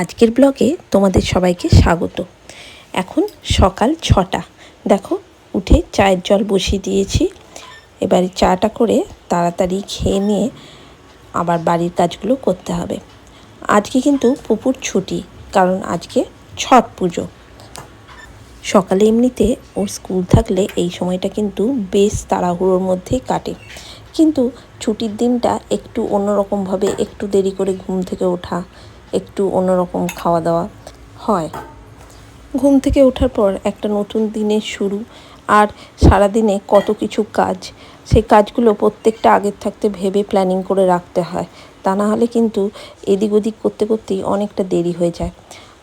আজকের ব্লগে তোমাদের সবাইকে স্বাগত। এখন সকাল ছটা। দেখো, উঠে চায়ের জল বসিয়ে দিয়েছি। এবারে চাটা করে তাড়াতাড়ি খেয়ে নিয়ে আবার বাড়ির কাজগুলো করতে হবে। আজকে কিন্তু পুকুর ছুটি, কারণ আজকে ছট পুজো। সকালে এমনিতে ওর স্কুল থাকলে এই সময়টা কিন্তু বেশ তাড়াহুড়োর মধ্যেই কাটে। কিন্তু ছুটির দিনটা একটু অন্যরকমভাবে একটু দেরি করে ঘুম থেকে ওঠা একটু অন্যরকম খাওয়া দাওয়া হয়। ঘুম থেকে ওঠার পর একটা নতুন দিনের শুরু আর সারাদিনে কত কিছু কাজ, সেই কাজগুলো প্রত্যেকটা আগের থাকতে ভেবে প্ল্যানিং করে রাখতে হয়। তা না হলে কিন্তু এদিক ওদিক করতে করতেই অনেকটা দেরি হয়ে যায়।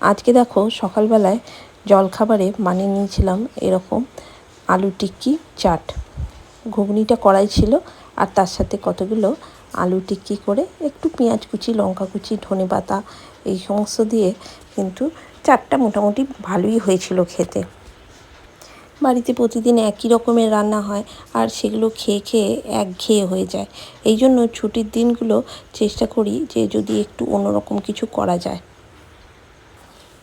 আজকে দেখো সকালবেলায় জলখাবারে বানিয়ে নিয়েছিলাম এরকম আলু টিক্কি চাট। ঘুগনিটা কড়াই ছিল আর তার সাথে কতগুলো আলু টিক্কি করে একটু পেঁয়াজ কুচি, লঙ্কা কুচি, ধনে পাতা, এই সমস্ত দিয়ে কিন্তু চাটটা মোটামুটি ভালোই হয়েছিল খেতে। বাড়িতে প্রতিদিন একই রকমের রান্না হয় আর সেগুলো খেয়ে খেয়ে একঘেয়ে হয়ে যায়। এই জন্য ছুটির দিনগুলো চেষ্টা করি যে যদি একটু অন্যরকম কিছু করা যায়।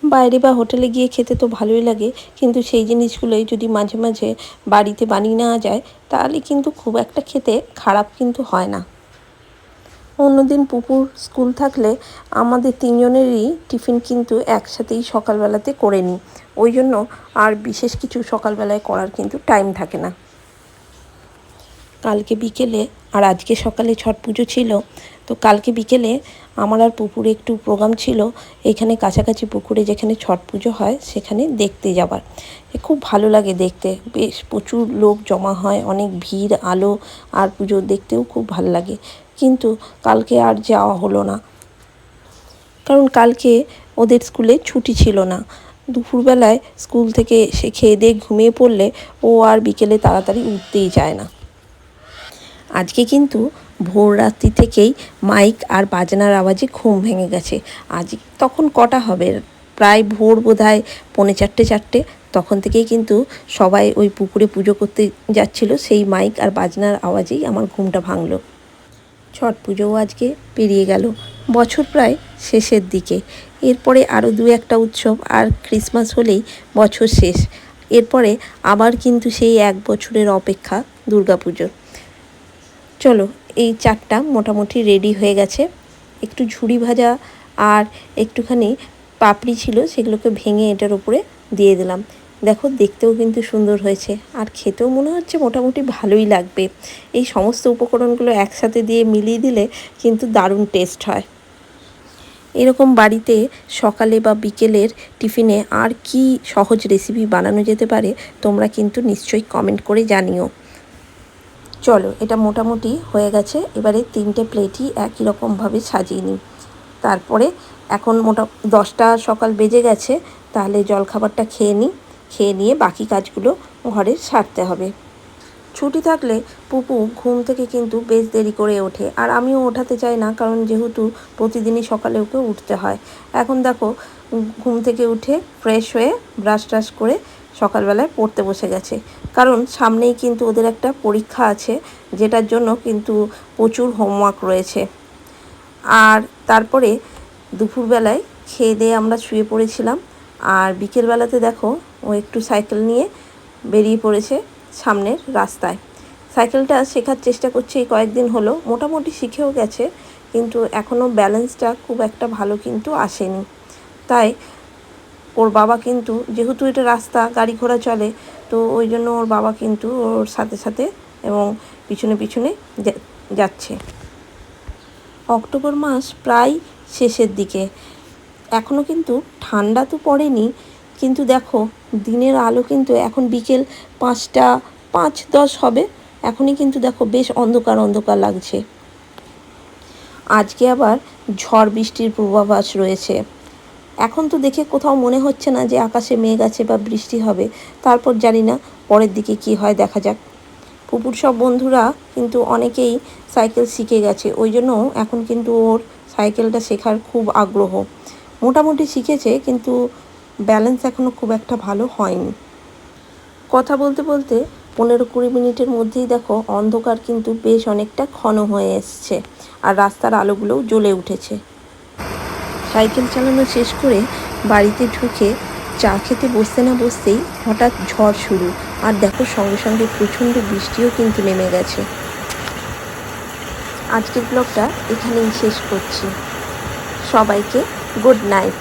বাইরে বা হোটেলে গিয়ে খেতে তো ভালোই লাগে, কিন্তু সেই জিনিসগুলোই যদি মাঝে মাঝে বাড়িতে বানিয়ে নেওয়া যায়, তাহলে কিন্তু খুব একটা খেতে খারাপ কিন্তু হয় না। অন্যদিন পুপুর স্কুল থাকলে আমাদের তিনজনেরই টিফিন কিন্তু একসাথেই সকালবেলাতে করে নিই। ওই জন্য আর বিশেষ কিছু সকালবেলায় করার কিন্তু টাইম থাকে না। কালকে বিকেলে, আর আজকে সকালে ছট পুজো ছিল, তো কালকে বিকেলে আমার আর পুকুরে একটু প্রোগ্রাম ছিল, এখানে কাছাকাছি পুকুরে যেখানে ছট পুজো হয়, সেখানে দেখতে যাবার। খুব ভালো লাগে দেখতে, বেশ প্রচুর লোক জমা হয়, অনেক ভিড়, আলো, আর পুজো দেখতেও খুব ভালো লাগে। কিন্তু কালকে আর যাওয়া হলো না। কারণ কালকে ওদের স্কুলে ছুটি ছিল না। দুপুরবেলায় স্কুল থেকে সে খেয়ে দিয়ে ঘুমিয়ে পড়লে ও আর বিকেলে তাড়াতাড়ি উঠতেই চায় না। আজকে কিন্তু ভোর রাত্রি থেকেই মাইক আর বাজনার আওয়াজে ঘুম ভেঙে গেছে। আজ তখন কটা হবে? প্রায় ভোর বোধহয় পৌনে চারটে চারটে। তখন থেকেই কিন্তু সবাই ওই পুকুরে পুজো করতে যাচ্ছিল। সেই মাইক আর বাজনার আওয়াজেই আমার ঘুমটা ভাঙলো। ছট পুজোও আজকে পেরিয়ে গেল। বছর প্রায় শেষের দিকে। এরপরে আরও দু একটা উৎসব আর ক্রিসমাস হলেই বছর শেষ। এরপরে আবার কিন্তু সেই এক বছরের অপেক্ষা দুর্গাপুজোর। চলো, এই চারটা মোটামুটি রেডি হয়ে গেছে। একটু ঝুড়ি ভাজা আর একটুখানি পাপড়ি ছিল, সেগুলোকে ভেঙে এটার উপরে দিয়ে দিলাম। দেখো, দেখতেও কিন্তু সুন্দর হয়েছে। আর খেতেও মনে হচ্ছে মোটামুটি ভালোই লাগবে। এই সমস্ত উপকরণগুলো একসাথে দিয়ে মিলিয়ে দিলে কিন্তু দারুণ টেস্ট হয়। এরকম বাড়িতে সকালে বা বিকেলের টিফিনে আর কি সহজ রেসিপি বানানো যেতে পারে, তোমরা কিন্তু নিশ্চয়ই কমেন্ট করে জানিও। চলো, এটা মোটামুটি হয়ে গেছে। এবারে তিনটে প্লেটই একই রকমভাবে সাজিয়ে নিই। তারপরে এখন মোটা, দশটা সকাল বেজে গেছে, তাহলে জলখাবারটা খেয়ে নিই। খেয়ে নিয়ে বাকি কাজগুলো ঘরে সারতে হবে। ছুটি থাকলে পুপু ঘুম থেকে কিন্তু বেশ দেরি করে ওঠে। আর আমিও ওঠাতে চাই না, কারণ যেহেতু প্রতিদিনই সকালে ওকে উঠতে হয়। এখন দেখো, ঘুম থেকে উঠে ফ্রেশ হয়ে ব্রাশ ট্রাশ করে সকালবেলায় পড়তে বসে গেছে। কারণ সামনেই কিন্তু ওদের একটা পরীক্ষা আছে, যেটার জন্য কিন্তু প্রচুর হোমওয়ার্ক রয়েছে। আর তারপরে দুপুরবেলায় খেয়ে দিয়ে আমরা শুয়ে পড়েছিলাম। আর বিকেলবেলাতে দেখো, ও একটু সাইকেল নিয়ে বেরিয়ে পড়েছে সামনের রাস্তায়। সাইকেলটা শেখার চেষ্টা করছে, এই কয়েকদিন হলো। মোটামুটি শিখেও গেছে, কিন্তু এখনও ব্যালেন্সটা খুব একটা ভালো কিন্তু আসেনি। তাই ওর বাবা কিন্তু, যেহেতু এটা রাস্তা, গাড়ি ঘোড়া চলে, তো ওই জন্য ওর বাবা কিন্তু ওর সাথে সাথে এবং পিছনে পিছনে যাচ্ছে। অক্টোবর মাস প্রায় শেষের দিকে। এখনও কিন্তু ঠান্ডা তো পড়েনি। কিন্তু দেখো, দিনের আলো কিন্তু এখন বিকেল পাঁচটা পাঁচ দশ হবে। এখনই কিন্তু দেখো বেশ অন্ধকার অন্ধকার লাগছে। আজকে আবার ঝড় বৃষ্টির পূর্বাভাস রয়েছে। এখন তো দেখে কোথাও মনে হচ্ছে না যে আকাশে মেঘ আছে বা বৃষ্টি হবে। তারপর জানি না পরের দিকে কি হয়, দেখা যাক। পুকুর সব বন্ধুরা কিন্তু অনেকেই সাইকেল শিখে গেছে। ওই জন্য এখন কিন্তু ওর সাইকেলটা শেখার খুব আগ্রহ। মোটামুটি শিখেছে, কিন্তু ব্যালেন্স এখনও খুব একটা ভালো হয়নি। কথা বলতে বলতে পনেরো কুড়ি মিনিটের মধ্যেই দেখো, অন্ধকার কিন্তু বেশ অনেকটা ঘন হয়ে এসছে আর রাস্তার আলোগুলোও জ্বলে উঠেছে। সাইকেল চালানো শেষ করে বাড়িতে ঢুকে চা খেতে বসতে না বসতেই হঠাৎ ঝড় শুরু আর দেখো সঙ্গে সঙ্গে প্রচণ্ড বৃষ্টিও কিন্তু নেমে গেছে। আজকের ব্লগটা এখানেই শেষ করছি। সবাইকে গুড নাইট